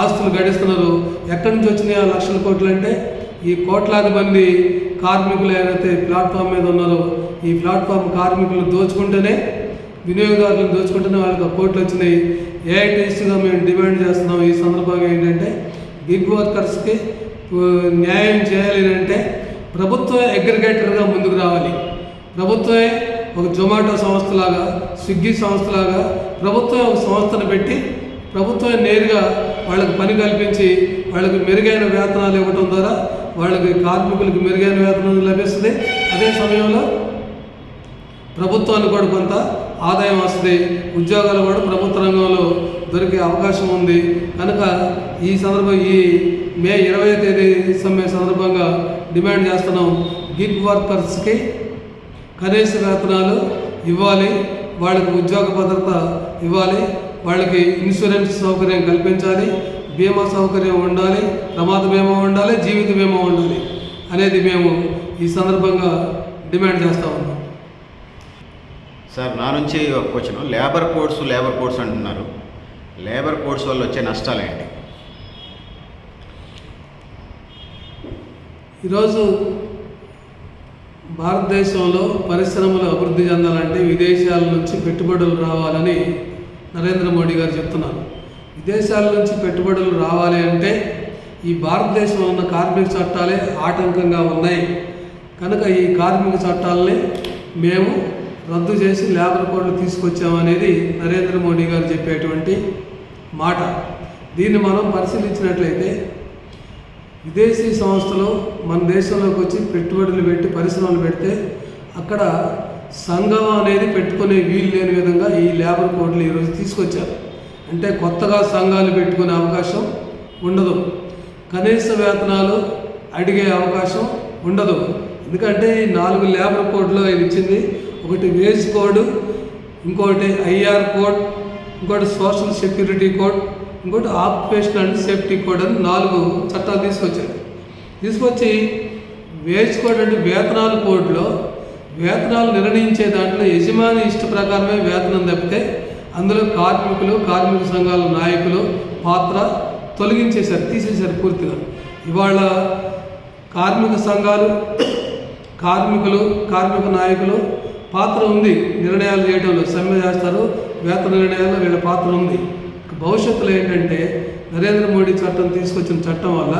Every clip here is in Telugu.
ఆస్తులు గడిస్తున్నారు. ఎక్కడి నుంచి వచ్చినాయి ఆ లక్షల కోట్లు అంటే ఈ కోట్లాది మంది కార్మికులు ఏదైతే ప్లాట్ఫామ్ మీద ఉన్నారో ఈ ప్లాట్ఫామ్ కార్మికులు దోచుకుంటేనే వినియోగదారులను దోచుకుంటేనే వాళ్ళకి ఆ కోట్లు వచ్చినాయి. ఏఐటీసీగా మేము డిమాండ్ చేస్తున్నాం ఈ సందర్భంగా ఏంటంటే గిగ్ వర్కర్స్కి న్యాయం చేయాలి అంటే ప్రభుత్వం అగ్రిగేటర్గా ముందుకు రావాలి. ప్రభుత్వమే ఒక జొమాటో సంస్థలాగా స్విగ్గీ సంస్థలాగా ప్రభుత్వం ఒక సంస్థను పెట్టి ప్రభుత్వం నేరుగా వాళ్ళకి పని కల్పించి వాళ్ళకి మెరుగైన వేతనాలు ఇవ్వడం ద్వారా వాళ్ళకి కార్మికులకు మెరుగైన వేతనం లభిస్తుంది. అదే సమయంలో ప్రభుత్వానికి కూడా కొంత ఆదాయం వస్తుంది. ఉద్యోగాలు కూడా ప్రభుత్వ రంగంలో దొరికే అవకాశం ఉంది. కనుక ఈ సందర్భం ఈ మే ఇరవై తేదీ సమ్మె సందర్భంగా డిమాండ్ చేస్తున్నాం. గిగ్ వర్కర్స్కి కనీస వేతనాలు ఇవ్వాలి. వాళ్ళకి ఉద్యోగ భద్రత ఇవ్వాలి. వాళ్ళకి ఇన్సూరెన్స్ సౌకర్యం కల్పించాలి బీమా సౌకర్యం ఉండాలి ప్రమాద బీమా ఉండాలి జీవిత బీమా ఉండాలి అనేది మేము ఈ సందర్భంగా డిమాండ్ చేస్తూ ఉన్నాం. సార్ నా నుంచి ఒక question. Labour codes labour codes అంటున్నారు. లేబర్ కోడ్స్ వల్ల వచ్చే నష్టాలు ఏంటి? ఈరోజు భారతదేశంలో పరిశ్రమలు అభివృద్ధి చెందాలంటే విదేశాల నుంచి పెట్టుబడులు రావాలని నరేంద్ర మోడీ గారు చెప్తున్నారు. విదేశాల నుంచి పెట్టుబడులు రావాలి అంటే ఈ భారతదేశంలో ఉన్న కార్మిక చట్టాలే ఆటంకంగా ఉన్నాయి. కనుక ఈ కార్మిక చట్టాలని మేము రద్దు చేసి లేబర్ కోడ్లు తీసుకొచ్చామనేది నరేంద్ర మోడీ గారు చెప్పేటువంటి మాట. దీన్ని మనం పరిశీలించినట్లయితే విదేశీ సంస్థలు మన దేశంలోకి వచ్చి పెట్టుబడులు పెట్టి పరిశ్రమలు పెడితే అక్కడ సంఘం అనేది పెట్టుకునే వీలు లేని విధంగా ఈ లేబర్ కోడ్లు ఈరోజు తీసుకొచ్చారు. అంటే కొత్తగా సంఘాలు పెట్టుకునే అవకాశం ఉండదు. కనీస వేతనాలు అడిగే అవకాశం ఉండదు. ఎందుకంటే ఈ నాలుగు లేబర్ కోడ్లో ఇది ఇచ్చింది. ఒకటి వేజ్ కోడ్ ఇంకోటి ఐఆర్ కోడ్ ఇంకోటి సోషల్ సెక్యూరిటీ కోడ్ ఇంకోటి ఆక్యుపేషన్ అండ్ సేఫ్టీ కోడ్ అని నాలుగు చట్టాలు తీసుకొచ్చారు. తీసుకొచ్చి వేజ్ కోడ్ అంటే వేతనాల కోడ్లో వేతనాలు నిర్ణయించే దాంట్లో యజమాని ఇష్ట ప్రకారమే వేతనం తప్పితే అందులో కార్మికులు కార్మిక సంఘాల నాయకులు పాత్ర తొలగించేశారు తీసేశారు పూర్తిగా. ఇవాళ కార్మిక సంఘాలు కార్మికులు కార్మిక నాయకులు పాత్ర ఉంది నిర్ణయాలు చేయడంలో సమ్మె చేస్తారు వేతన నిర్ణయాల్లో వీళ్ళ పాత్ర ఉంది. భవిష్యత్తులో ఏంటంటే నరేంద్ర మోడీ చట్టం తీసుకొచ్చిన చట్టం వల్ల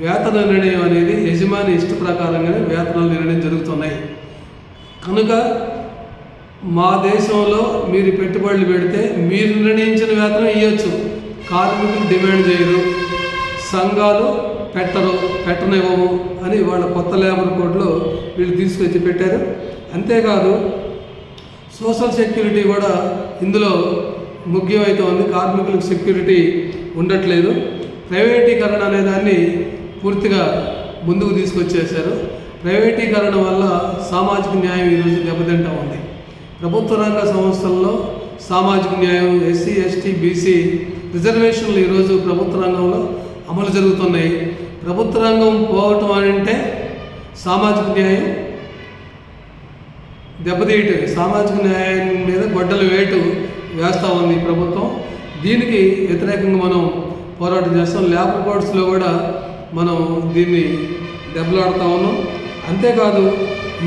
వేతన నిర్ణయం అనేది యజమాని ఇష్ట ప్రకారంగానే వేతనాలు నిర్ణయం జరుగుతున్నాయి. కనుక మా దేశంలో మీరు పెట్టుబడులు పెడితే మీరు నిర్ణయించిన వేతనం ఇవ్వచ్చు కార్మికులు డిమాండ్ చేయరు. సంఘాలు పెట్టరు పెట్టనివ్వము అని వాళ్ళ కొత్త లేబర్ కోడ్లో వీళ్ళు తీసుకొచ్చి పెట్టారు. అంతేకాదు సోషల్ సెక్యూరిటీ కూడా ఇందులో ముఖ్యమైతే ఉంది. కార్మికులకు సెక్యూరిటీ ఉండట్లేదు. ప్రైవేటీకరణ అనే దాన్ని పూర్తిగా ముందుకు తీసుకొచ్చేసారు ప్రైవేటీకరణ వల్ల సామాజిక న్యాయం ఈరోజు దెబ్బతింటా ఉంది. ప్రభుత్వ రంగ సంస్థల్లో సామాజిక న్యాయం ఎస్సీ ఎస్టీ బీసీ రిజర్వేషన్లు ఈరోజు ప్రభుత్వ రంగంలో అమలు జరుగుతున్నాయి. ప్రభుత్వ రంగం పోవటం అని అంటే సామాజిక న్యాయం దెబ్బతీయటం సామాజిక న్యాయం మీద గొడ్డలు వేటు వేస్తూ ఉంది ప్రభుత్వం. దీనికి వ్యతిరేకంగా మనం పోరాటం చేస్తాం. లేబర్ కోడ్స్లో కూడా మనం దీన్ని దెబ్బలాడుతూ ఉన్నాం. అంతేకాదు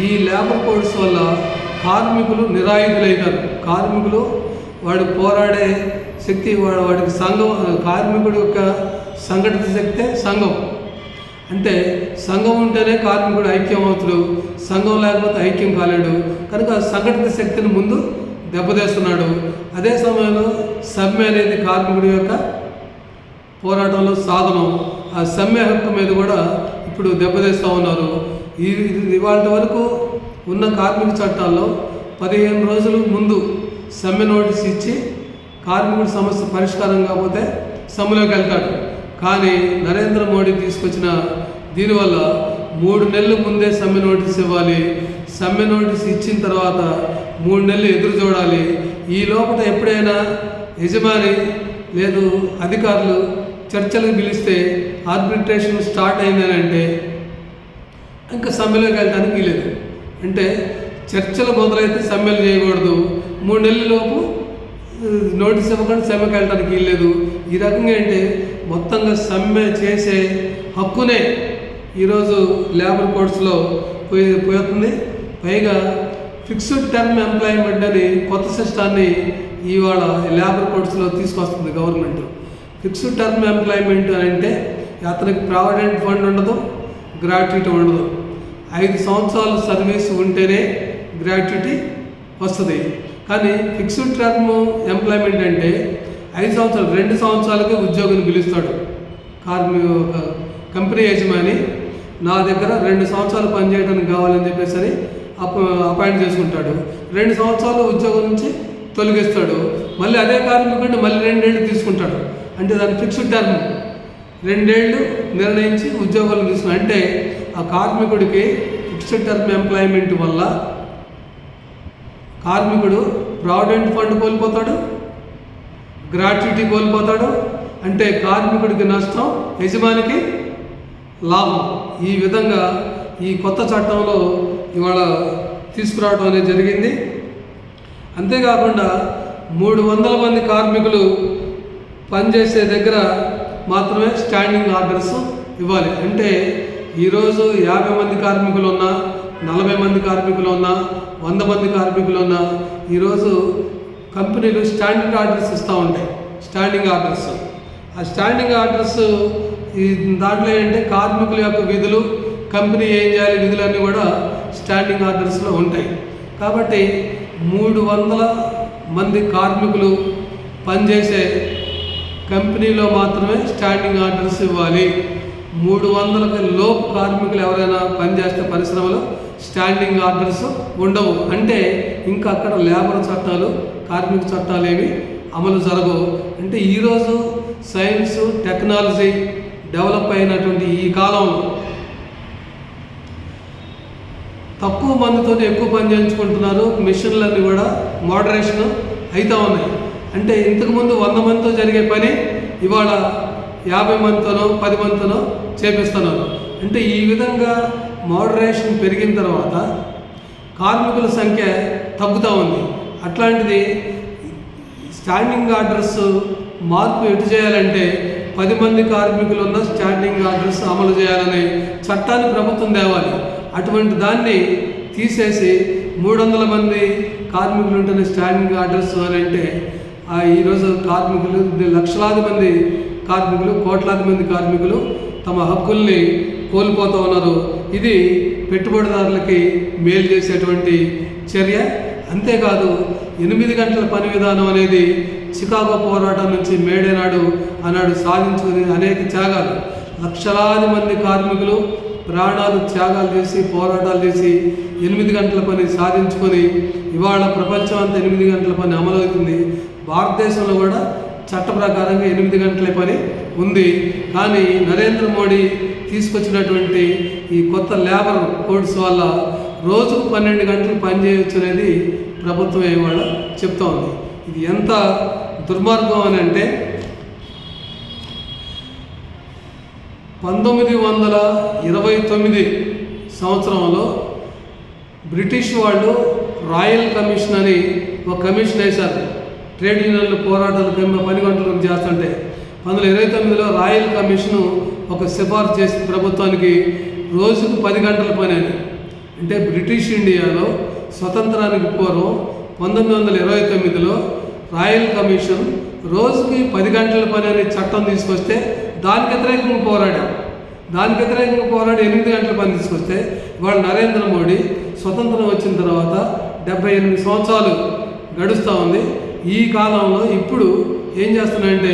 ఈ లేబర్ కోడ్స్ వల్ల కార్మికులు నిరాయుధులైనారు కార్మికులు వాడు పోరాడే శక్తి వాడికి సంఘం కార్మికుడి యొక్క సంఘటిత శక్తే సంఘం. అంటే సంఘం ఉంటేనే కార్మికుడు ఐక్యం అవుతాడు సంఘం లేకపోతే ఐక్యం కాలేడు. కనుక సంఘటిత శక్తిని ముందు దెబ్బతీస్తున్నాడు. అదే సమయంలో సమ్మె అనేది కార్మికుడి యొక్క పోరాటంలో సాధనం. ఆ సమ్మె హక్కు మీద కూడా ఇప్పుడు దెబ్బతీస్తూ ఉన్నారు. ఈ ఇవాళ వరకు ఉన్న కార్మిక చట్టాల్లో పదిహేను రోజులు ముందు సమ్మె నోటీస్ ఇచ్చి కార్మికుడి సమస్య పరిష్కారం కాకపోతే సమ్మెలోకి వెళ్తాడు. కానీ నరేంద్ర మోడీ తీసుకొచ్చిన దీనివల్ల మూడు నెలలు ముందే సమ్మె నోటీస్ ఇవ్వాలి. సమ్మె నోటీస్ ఇచ్చిన తర్వాత మూడు నెలలు ఎదురు చూడాలి. ఈ లోపల ఎప్పుడైనా యజమాని లేదు అధికారులు చర్చలకు పిలిస్తే ఆర్బిట్రేషన్ స్టార్ట్ అయిందని అంటే ఇంకా సమ్మెలోకి వెళ్ళడానికి వీలేదు. అంటే చర్చలు మొదలైతే సమ్మెలు చేయకూడదు. మూడు నెలలలోపు నోటీస్ ఇవ్వకుండా సమ్మెకి వెళ్ళడానికి వీల్లేదు. ఈ రకంగా అంటే మొత్తంగా సమ్మె చేసే హక్కునే ఈరోజు లేబర్ కోడ్స్లో పోయి పోతుంది. పైగా ఫిక్స్డ్ టర్మ్ ఎంప్లాయ్మెంట్ అని కొత్త సిస్టాన్ని ఇవాళ లేబర్ కోడ్స్లో తీసుకొస్తుంది గవర్నమెంట్. ఫిక్స్డ్ టర్మ్ ఎంప్లాయ్మెంట్ అంటే అతనికి ప్రావిడెంట్ ఫండ్ ఉండదు. గ్రాట్యుటీ ఉండదు. ఐదు సంవత్సరాలు సర్వీస్ ఉంటేనే గ్రాట్యుటీ వస్తుంది. కానీ ఫిక్స్డ్ టర్మ్ ఎంప్లాయ్మెంట్ అంటే ఐదు సంవత్సరాలు రెండు సంవత్సరాలకి ఉద్యోగిని పిలుస్తాడు. కార్మి ఒక కంపెనీ యజమాని నా దగ్గర రెండు సంవత్సరాలు పనిచేయడానికి కావాలని చెప్పేసి అని అప్ అపాయింట్ చేసుకుంటాడు. రెండు సంవత్సరాలు ఉద్యోగం నుంచి తొలగిస్తాడు. మళ్ళీ అదే కార్మికుడిని మళ్ళీ రెండేళ్ళు తీసుకుంటాడు. అంటే దాని ఫిక్స్డ్ టర్మ్. రెండేళ్ళు నిర్ణయించి ఉద్యోగాలు తీసుకుని అంటే ఆ కార్మికుడికి ఫిక్స్డ్ టర్మ్ ఎంప్లాయ్మెంట్ వల్ల కార్మికుడు ప్రావిడెంట్ ఫండ్ కోల్పోతాడు గ్రాట్యుటీ కోల్పోతాడు. అంటే కార్మికుడికి నష్టం యజమానికి లాభం. ఈ విధంగా ఈ కొత్త చట్టంలో ఇవాళ తీసుకురావడం అనేది జరిగింది. అంతేకాకుండా మూడు వందల మంది కార్మికులు పనిచేసే దగ్గర మాత్రమే స్టాండింగ్ ఆర్డర్స్ ఇవ్వాలి. అంటే ఈరోజు యాభై మంది కార్మికులు ఉన్నా నలభై మంది కార్మికులు ఉన్నా వంద మంది కార్మికులు ఉన్నా ఈరోజు కంపెనీలు స్టాండింగ్ ఆర్డర్స్ ఇస్తూ ఉంటాయి. స్టాండింగ్ ఆర్డర్స్ ఆ స్టాండింగ్ ఆర్డర్స్ ఈ దాంట్లో ఏంటంటే కార్మికుల యొక్క విధులు కంపెనీ ఏం చేయాలి విధులన్నీ కూడా స్టాండింగ్ ఆర్డర్స్లో ఉంటాయి. కాబట్టి మూడు వందల మంది కార్మికులు పనిచేసే కంపెనీలో మాత్రమే స్టాండింగ్ ఆర్డర్స్ ఇవ్వాలి. మూడు వందలకి లోపు కార్మికులు ఎవరైనా పనిచేస్తే పరిశ్రమలో స్టాండింగ్ ఆర్డర్స్ ఉండవు. అంటే ఇంకా అక్కడ లేబర్ చట్టాలు కార్మిక చట్టాలు ఏవి అమలు జరగవు. అంటే ఈరోజు సైన్స్ టెక్నాలజీ డెవలప్ అయినటువంటి ఈ కాలంలో తక్కువ మందితో ఎక్కువ పని చేయించుకుంటున్నారు. మిషన్లన్నీ కూడా మోడరేషన్ అవుతూ ఉన్నాయి. అంటే ఇంతకుముందు వంద మందితో జరిగే పని ఇవాళ యాభై మందితోనో పది మందితోనో చేపిస్తున్నారు. అంటే ఈ విధంగా మోడరేషన్ పెరిగిన తర్వాత కార్మికుల సంఖ్య తగ్గుతూ ఉంది. అట్లాంటిది స్టాండింగ్ ఆర్డర్స్ మార్పు ఎటు చేయాలంటే పది మంది కార్మికులు ఉన్న స్టాండింగ్ ఆర్డర్స్ అమలు చేయాలనే చట్టాన్ని ప్రభుత్వం తేవాలి. అటువంటి దాన్ని తీసేసి మూడు వందల మంది కార్మికులు ఉంటున్న స్టాండింగ్ ఆర్డర్స్ అని అంటే ఈరోజు కార్మికులు లక్షలాది మంది కార్మికులు కోట్లాది మంది కార్మికులు తమ హక్కుల్ని కోల్పోతూ ఉన్నారు. ఇది పెట్టుబడిదారులకి మేలు చేసేటువంటి చర్య. అంతేకాదు ఎనిమిది గంటల పని విధానం అనేది చికాగో పోరాటం నుంచి మేడే నాడు ఆనాడు సాధించుకుని అనేక త్యాగాలు. లక్షలాది మంది కార్మికులు ప్రాణాలు త్యాగాలు చేసి పోరాటాలు చేసి ఎనిమిది గంటల పని సాధించుకొని ఇవాళ ప్రపంచం అంతా ఎనిమిది గంటల పని అమలవుతుంది. భారతదేశంలో కూడా చట్ట ప్రకారంగా ఎనిమిది గంటల పని ఉంది. కానీ నరేంద్ర మోడీ తీసుకొచ్చినటువంటి ఈ కొత్త లేబర్ కోడ్స్ వల్ల రోజుకు పన్నెండు గంటలు పని చేయొచ్చు అనేది ప్రభుత్వం ఇవాళ చెప్తా ఉంది. ఇది ఎంత దుర్మార్గం అని అంటే పంతొమ్మిది వందల ఇరవై తొమ్మిది సంవత్సరంలో బ్రిటిష్ వాళ్ళు రాయల్ కమిషన్ అని ఒక కమిషన్ వేశారు. ట్రేడ్ యూనియన్లు పోరాటాలు పని గంటలు చేస్తుంటే పంతొమ్మిది ఇరవై తొమ్మిదిలో రాయల్ కమిషను ఒక సిఫార్సు చేసి ప్రభుత్వానికి రోజుకు పది గంటల పని అని. అంటే బ్రిటిష్ ఇండియాలో స్వతంత్రానికి పూర్వం పంతొమ్మిది వందల ఇరవై తొమ్మిదిలో రాయల్ కమిషన్ రోజుకి పది గంటల పని అనే చట్టం తీసుకొస్తే దానికి వ్యతిరేకంగా పోరాడాం దానికి వ్యతిరేకంగా పోరాడి ఎనిమిది గంటల పని తీసుకొస్తే వాళ్ళు నరేంద్ర మోడీ స్వతంత్రం వచ్చిన తర్వాత డెబ్బై ఎనిమిది సంవత్సరాలు గడుస్తూ ఉంది. ఈ కాలంలో ఇప్పుడు ఏం చేస్తున్నాయంటే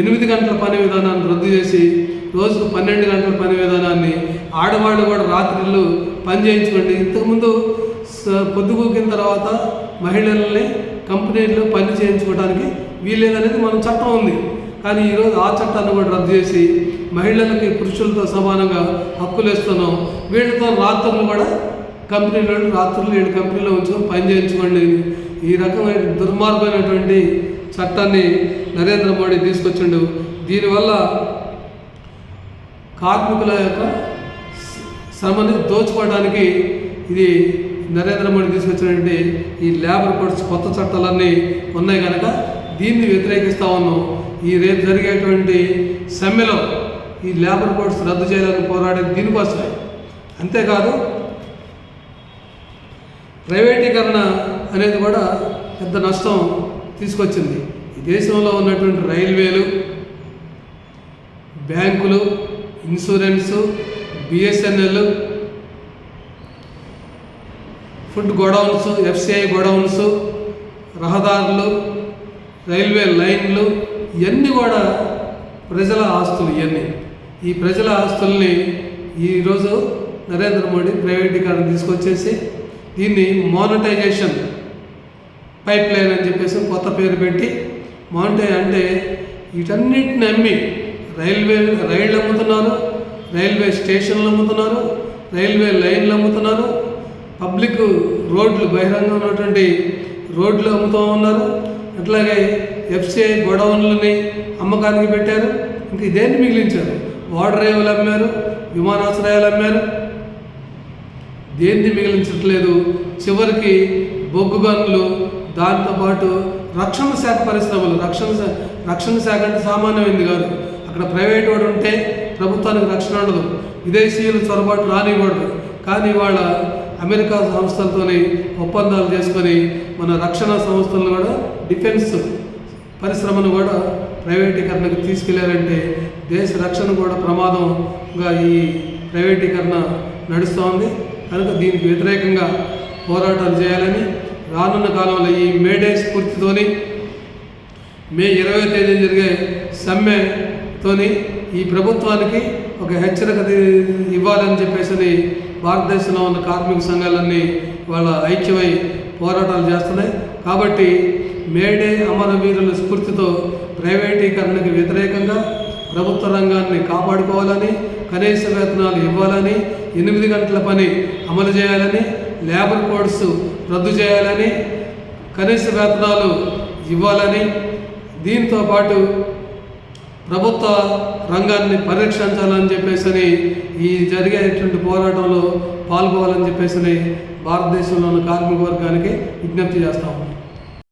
ఎనిమిది గంటల పని విధానాన్ని రద్దు చేసి రోజుకు పన్నెండు గంటల పని విధానాన్ని ఆడవాళ్ళు కూడా రాత్రిళ్ళు పని చేయించుకోండి. ఇంతకుముందు పొద్దుకూకిన పొద్దుగూకిన తర్వాత మహిళల్ని కంపెనీల్లో పని చేయించుకోవడానికి వీలేదనేది మన చట్టం ఉంది. కానీ ఈరోజు ఆ చట్టాన్ని కూడా రద్దు చేసి మహిళలకి పురుషులతో సమానంగా హక్కులు ఇస్తున్నాం వీళ్ళతో రాత్రులు కూడా కంపెనీలో రాత్రులు వీళ్ళు కంపెనీలో ఉంచుకొని పని చేయించుకోండి ఈ రకమైన దుర్మార్గమైనటువంటి చట్టాన్ని నరేంద్ర మోడీ తీసుకొచ్చిండు. దీనివల్ల కార్మికుల యొక్క శ్రమని దోచుకోవడానికి ఇది నరేంద్ర మోడీ తీసుకొచ్చినటువంటి ఈ లేబర్ కోడ్స్ కొత్త చట్టాలన్నీ ఉన్నాయి కనుక దీన్ని వ్యతిరేకిస్తూ ఉన్నాం. ఈ రేపు జరిగేటువంటి సమ్మెలో ఈ లేబర్ కోడ్స్ రద్దు చేయాలని పోరాడేది దీనికోసమే. అంతేకాదు ప్రైవేటీకరణ అనేది కూడా పెద్ద నష్టం తీసుకొచ్చింది. ఈ దేశంలో ఉన్నటువంటి రైల్వేలు బ్యాంకులు insurance BSNL food godowns FCI godowns రహదారులు రైల్వే లైన్లు ఇవన్నీ కూడా ప్రజల ఆస్తులు ఇవన్నీ ఈ ప్రజల ఆస్తుల్ని ఈరోజు నరేంద్ర మోడీ ప్రైవేటీకరణ తీసుకొచ్చేసి దీన్ని మానిటైజేషన్ పైప్ లైన్ అని చెప్పేసి కొత్త పేరు పెట్టి మౌంటైన్ అంటే వీటన్నిటిని అమ్మి రైల్వే రైళ్ళు అమ్ముతున్నారు రైల్వే స్టేషన్లు అమ్ముతున్నారు రైల్వే లైన్లు అమ్ముతున్నారు పబ్లిక్ రోడ్లు బహిరంగ ఉన్నటువంటి రోడ్లు అమ్ముతూ ఉన్నారు. అట్లాగే ఎఫ్సిఐ గొడవన్లని అమ్మకానికి పెట్టారు. ఇంక ఇదేంటి మిగిలించారు? వాటర్ రేవులు అమ్మారు విమానాశ్రయాలు అమ్మారు. దేన్ని మిగిలించట్లేదు? చివరికి బొగ్గు గన్లు దాంతోపాటు రక్షణ శాఖ పరిశ్రమలు రక్షణ రక్షణ శాఖ అంటే సామాన్యమైంది కాదు. అక్కడ ప్రైవేట్ వాడు ఉంటే ప్రభుత్వానికి రక్షణ ఉండదు. విదేశీయులు చొరబాటు రానివ్వడు. కానీ వాళ్ళ అమెరికా సంస్థలతోని ఒప్పందాలు చేసుకొని మన రక్షణ సంస్థలను కూడా డిఫెన్స్ పరిశ్రమను కూడా ప్రైవేటీకరణకు తీసుకెళ్ళారంటే దేశ రక్షణ కూడా ప్రమాదంగా ఈ ప్రైవేటీకరణ నడుస్తోంది. కనుక దీనికి వ్యతిరేకంగా పోరాటాలు చేయాలని రానున్న కాలంలో ఈ మేడే స్ఫూర్తితోని మే ఇరవై తేదీ జరిగే సమ్మెతోని ఈ ప్రభుత్వానికి ఒక హెచ్చరిక ఇవ్వాలని చెప్పేసి భారతదేశంలో ఉన్న కార్మిక సంఘాలన్నీ వాళ్ళ ఐక్యమై పోరాటాలు చేస్తున్నాయి. కాబట్టి మేడే అమరవీరుల స్ఫూర్తితో ప్రైవేటీకరణకు వ్యతిరేకంగా ప్రభుత్వ రంగాన్ని కాపాడుకోవాలని కనీస వేతనాలు ఇవ్వాలని ఎనిమిది గంటల పని అమలు చేయాలని లేబర్ కోడ్స్ రద్దు చేయాలని కనీస వేతనాలు ఇవ్వాలని దీంతో పాటు ప్రభుత్వ రంగాన్ని పరిరక్షించాలని చెప్పేసి ఈ జరిగేటువంటి పోరాటంలో పాల్గొవాలని చెప్పేసి భారతదేశంలో ఉన్న కార్మిక వర్గానికి విజ్ఞప్తి చేస్తాము